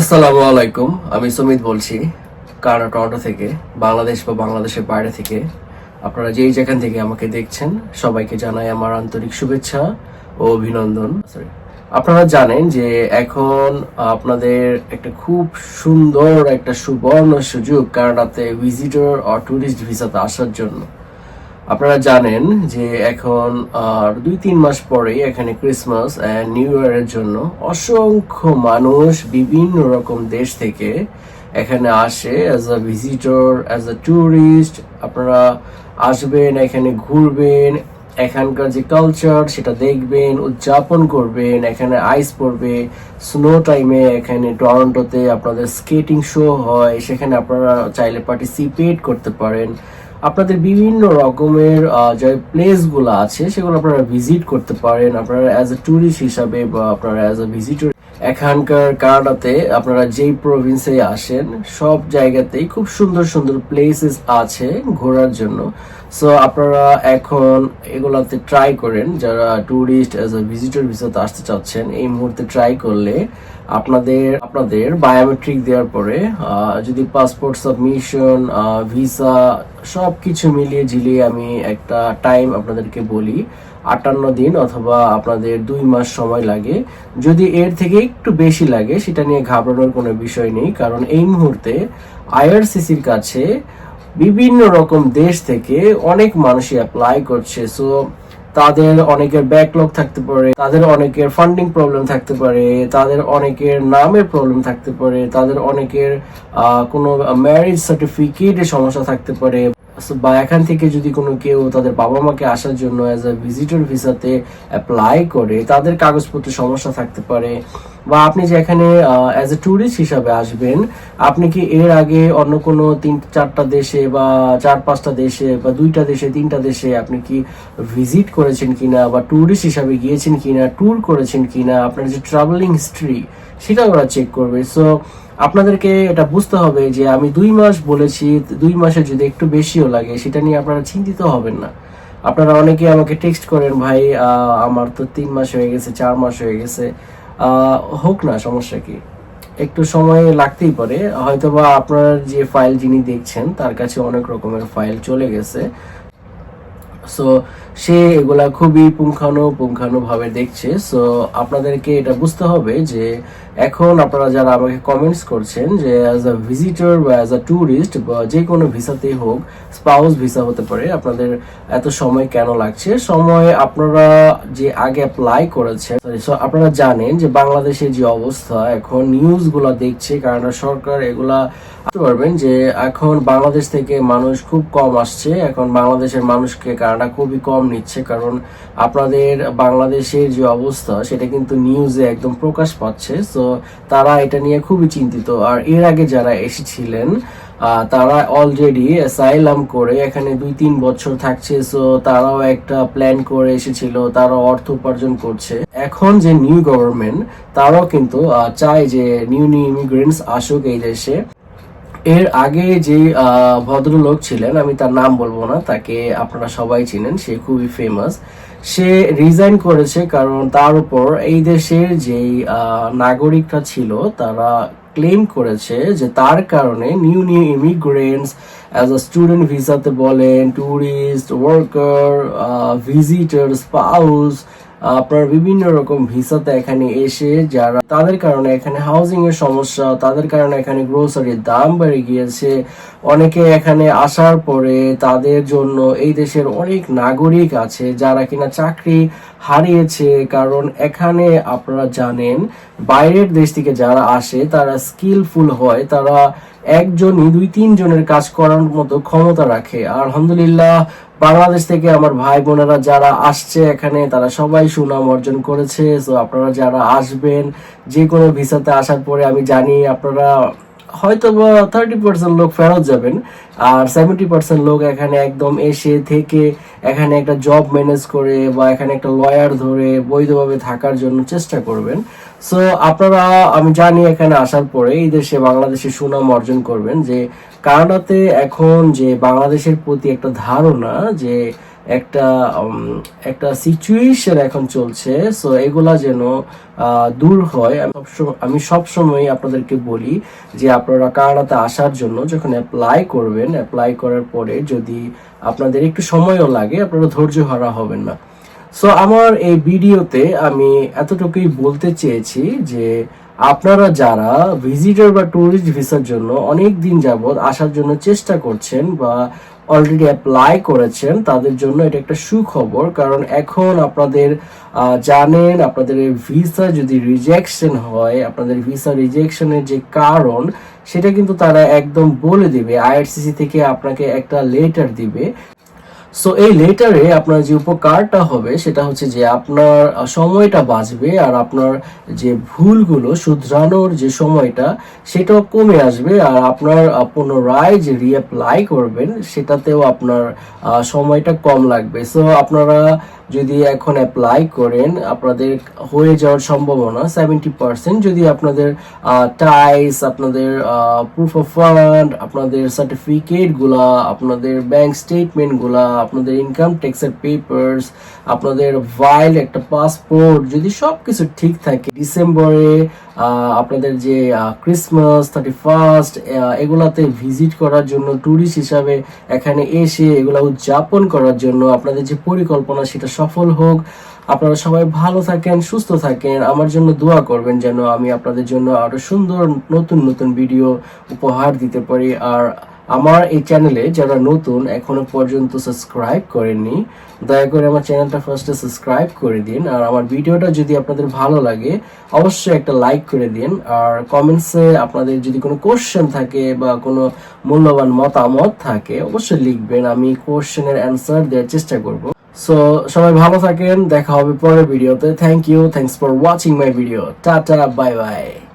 আসসালামু আলাইকুম, আমি সুমিত বলছি, কানাডা, টরন্টো থেকে, বাংলাদেশ বা বাংলাদেশের বাইরে থেকে। আপনারা যেই যেখান থেকে আমাকে দেখছেন, সবাইকে জানাই আমার আন্তরিক শুভেচ্ছা ও অভিনন্দন। সরি আপনারা জানেন যে এখন আপনাদের একটা খুব সুন্দর একটা সুবর্ণ সুযোগ কানাডাতে ভিজিটর আর ট্যুরিস্ট ভিসাতে আসার জন্য। আপনারা জানেন যে এখন আর দুই, তিন মাস পরে এখানে ক্রিসমাস অ্যান্ড নিউ ইয়ারের জন্য অসংখ্য মানুষ বিভিন্ন রকম দেশ থেকে এখানে আসে as a visitor as a tourist আপনারা আসবেন, এখানে ঘুরবেন, এখানকার যে কালচার সেটা দেখবেন, উদযাপন করবেন, এখানে আইস পড়বে। স্নো টাইমে এখানে টরন্টোতে আপনাদের স্কেটিং শো হয়, সেখানে আপনারা চাইলে পার্টিসিপেট করতে পারেন। আপনাদের বিভিন্ন রকমের যে প্লেসগুলো আছে, সেগুলো আপনারা ভিজিট করতে পারেন। আপনারা অ্যাজ এ ট্যুরিস্ট হিসাবে বা আপনারা অ্যাজ এ ভিজিটর এখানকার কানাডাতে আপনারা যেই প্রভিন্সে আসেন, সব জায়গাতেই খুব সুন্দর সুন্দর প্লেসেস আছে ঘোরার জন্য। সো আপনারা এখন এগুলাতে ট্রাই করেন, যারা ট্যুরিস্ট অ্যাজ এ ভিজিটর ভিসাতে আসতে চাচ্ছেন, এই মুহূর্তে ট্রাই করলে আপনাদের আপনাদের বায়োমেট্রিক দেওয়ার পরে যদি পাসপোর্ট সাবমিশন ভিসা সব কিছু মিলিয়ে ঝিলিয়ে আমি একটা টাইম আপনাদেরকে বলি, আটান্ন দিন অথবা আপনাদের দুই মাস সময় লাগে। যদি এর থেকে একটু বেশি লাগে, সেটা নিয়ে ঘাবড়ানোর কোনো বিষয় নেই, কারণ এই মুহূর্তে আইআরসিসির কাছে বিভিন্ন রকম দেশ থেকে অনেক মানুষই অ্যাপ্লাই করছে। সো তাদের অনেকের ব্যাকলগ থাকতে পারে, তাদের অনেকের ফান্ডিং প্রবলেম থাকতে পারে, তাদের অনেকের নামের প্রবলেম থাকতে পারে, তাদের অনেকের কোনো ম্যারেজ সার্টিফিকেটের সমস্যা থাকতে পারে। বা এখান থেকে যদি কোনো কেউ তাদের বাবা মাকে আসার জন্য অ্যাজ এ ভিজিটর ভিসাতে অ্যাপ্লাই করে, তাদের কাগজপত্রের সমস্যা থাকতে পারে। বা আপনি যে এখানে অ্যাজ এ ট্যুরিস্ট হিসাবে আসবেন, আপনি কি এর আগে অন্য কোনো তিন, চারটা দেশে বা চার, পাঁচটা দেশে বা দুইটা দেশে, তিনটা দেশে আপনি কি ভিজিট করেছেন কিনা বা ট্যুরিস্ট হিসাবে গিয়েছেন কিনা ট্যুর করেছেন কিনা, আপনার যে ট্রাভেলিং হিস্ট্রি সেটা ওরা চেক করবে। সো আপনাদেরকে এটা বুঝতে হবে যে আমি দুই মাস বলেছি, দুই মাসে যদি একটু বেশিও লাগে, সেটা নিয়ে আপনারা চিন্তিত হবেন না। আপনারা অনেকে আমাকে টেক্সট করেন, ভাই আমার তো তিন মাস হয়ে গেছে, চার মাস হয়ে গেছে। হোক না, সমস্যা কি? একটু সময় লাগতেই পারে। হয়তোবা আপনার যে ফাইল যিনি দেখছেন, তার কাছে অনেক রকমের ফাইল চলে গেছে। সো সে এগুলা খুবই পুঙ্খানু পুঙ্খানু ভাবে দেখছে। সো আপনাদেরকে এটা বুঝতে হবে যে এখন আপনারা যারা আমাকে কমেন্টস করছেন যে অ্যাজ আ ভিজিটর বা অ্যাজ আ ট্যুরিস্ট বা যে কোনো ভিসাতেই হোক স্পাউস ভিসা হতে পারে, আপনাদের এত সময় কেন লাগছে? সময় আপনারা যে আগে অ্যাপ্লাই করেছেন সো আপনারা জানেন যে বাংলাদেশের যে অবস্থা, এখন নিউজগুলো দেখছে, কারণ সরকার এগুলা বুঝতে পারবেন যে এখন বাংলাদেশ থেকে মানুষ খুব কম আসছে। এখন বাংলাদেশের মানুষকে কানাডা খুবই কম নিচ্ছে কারণ আপনাদের বাংলাদেশের যে অবস্থা, সেটা কিন্তু নিউজে একদম প্রকাশ পাচ্ছে। সো তারা এটা নিয়ে খুবই চিন্তিত। আর এর আগে যারা এসেছিলেন তারা অলরেডি অ্যাসাইলাম করে এখানে দুই তিন বছর থাকছে। সো তারাও একটা প্ল্যান করে এসেছিল, তারাও অর্থ উপার্জন করছে। এখন যে নিউ গভর্নমেন্ট তারাও কিন্তু চায় যে নিউ নিউ ইমিগ্রেন্টস আসুক এই দেশে। এর আগে যে ভদ্রলোক ছিলেন, আমি তার নাম বলব না, তাকে আপনারা সবাই চিনেন, সে খুবই ফেমাস সে রিজাইন করেছে কারণ তার উপর এই দেশের যেই নাগরিকরা ছিল, তারা ক্লেম করেছে যে তার কারণে new new immigrants as a student ভিসাতে বলেন ট্যুরিস্ট ওয়ার্কার ভিজিটার স্পাউস আপনার বিভিন্ন রকম ভিসাতে এখানে এসে যারা তাদের কারণে এখানে হাউজিং এর সমস্যা, তাদের কারণে এখানে গ্রোসারির দাম বেড়ে গিয়েছে। অনেকে এখানে আসার পরে তাদের জন্য এই দেশের অনেক নাগরিক আছে যারা কিনা চাকরি হারিয়েছে। কারণ এখানে আপনারা জানেন, বাইরের দেশ থেকে যারা আসে, তারা স্কিলফুল হয়, তারা একজনই দুই তিন জনের কাজ করার মতো ক্ষমতা রাখে। আর আলহামদুলিল্লাহ, বাংলাদেশ থেকে আমার ভাই বোনেরা যারা আসছে এখানে, তারা সবাই সুনাম অর্জন করেছে। তো আপনারা যারা আসবেন, যে কোনো ভিসাতে আসার পরে আমি জানি আপনারা হয়তো থার্টি পার্সেন্ট লোক ফেরত যাবেন, আর সেভেন্টি পার্সেন্ট লোক এখানে একদম এসে থেকে এখানে একটা জব ম্যানেজ করে বা এখানে একটা লয়ার ধরে বৈধভাবে থাকার জন্য চেষ্টা করবেন। সো আপনারা, আমি জানি এখানে আসার পরে এই দেশে বাংলাদেশে সুনাম অর্জন করবেন যে কানাডাতে এখন যে বাংলাদেশের প্রতি একটা ধারণা যে একটা একটা সিচুয়েশন এখন চলছে। সো এগুলা যেন দূর হয়, আমি সবসময় আপনাদেরকে বলি যে আপনারা কানাডাতে আসার জন্য যখন অ্যাপ্লাই করবেন অ্যাপ্লাই করার পরে যদি আপনাদের একটু সময়ও লাগে, আপনারা ধৈর্য হারা হবেন না। সো আমার এই ভিডিওতে আমি এতটুকুই বলতে চেয়েছি যে আপনারা যারা ভিজিটর বা ট্যুরিস্ট ভিসার জন্য অনেক দিন যাবত আসার জন্য চেষ্টা করছেন বা অলরেডি অ্যাপ্লাই করেছেন, তাদের জন্য এটা একটা সুখবর। কারণ এখন আপনাদের জানেন, আপনাদের ভিসা যদি রিজেকশন হয়, আপনাদের ভিসা রিজেকশনের যে কারণ, সেটা কিন্তু তারা একদম বলে দিবে। আইআরসিসি থেকে আপনাকে একটা লেটার দিবে। সো এই লেটারে আপনার যে উপকারটা হবে, সেটা হচ্ছে যে আপনার সময়টা বাঁচবে আর আপনার যে ভুলগুলো শুধরানোর যে সময়টা, সেটাও কমে আসবে আর আপনার পুনরায় যে রিঅ্যাপ্লাই করবেন, সেটাতেও আপনার সময়টা কম লাগবে। সো আপনারা যদি এখন অ্যাপ্লাই করেন, আপনাদের হয়ে যাওয়ার সম্ভাবনা সেভেন্টি পার্সেন্ট যদি আপনাদের টাইস আপনাদের প্রুফ অফ ফান্ড আপনাদের সার্টিফিকেটগুলা, আপনাদের ব্যাংক স্টেটমেন্টগুলা, আপনাদের ইনকাম ট্যাক্সের পেপার্স আপনাদের ভাইল একটা পাসপোর্ট যদি সব কিছু ঠিক থাকে ডিসেম্বরে আপনাদের যে ক্রিসমাস থার্টি ফার্স্ট এগুলাতে ভিজিট করার জন্য ট্যুরিস্ট হিসাবে এখানে এসে এগুলা উদযাপন করার জন্য আপনাদের যে পরিকল্পনা সেটা সফল হোক। আপনারা সবাই ভালো থাকেন, সুস্থ থাকেন। আমার জন্য দোয়া করবেন যেন আমি আপনাদের জন্য আরও সুন্দর, নতুন নতুন ভিডিও উপহার দিতে পারি। আর আমার এই চ্যানেলে যারা নতুন, এখনও পর্যন্ত সাবস্ক্রাইব করেননি, দয়া করে আমার চ্যানেলটা ফার্স্টে সাবস্ক্রাইব করে দিন। আর আমার ভিডিওটা যদি আপনাদের ভালো লাগে, অবশ্যই একটা লাইক করে দিন। আর কমেন্টসে আপনাদের যদি কোনো কোশ্চেন থাকে বা কোনো মূল্যবান মতামত থাকে, অবশ্যই লিখবেন। আমি কোশ্চেনের অ্যান্সার দেওয়ার চেষ্টা করব। সো সবাই ভালো থাকেন। দেখা হবে পরের ভিডিওতে thank you thanks for watching my video tata bye bye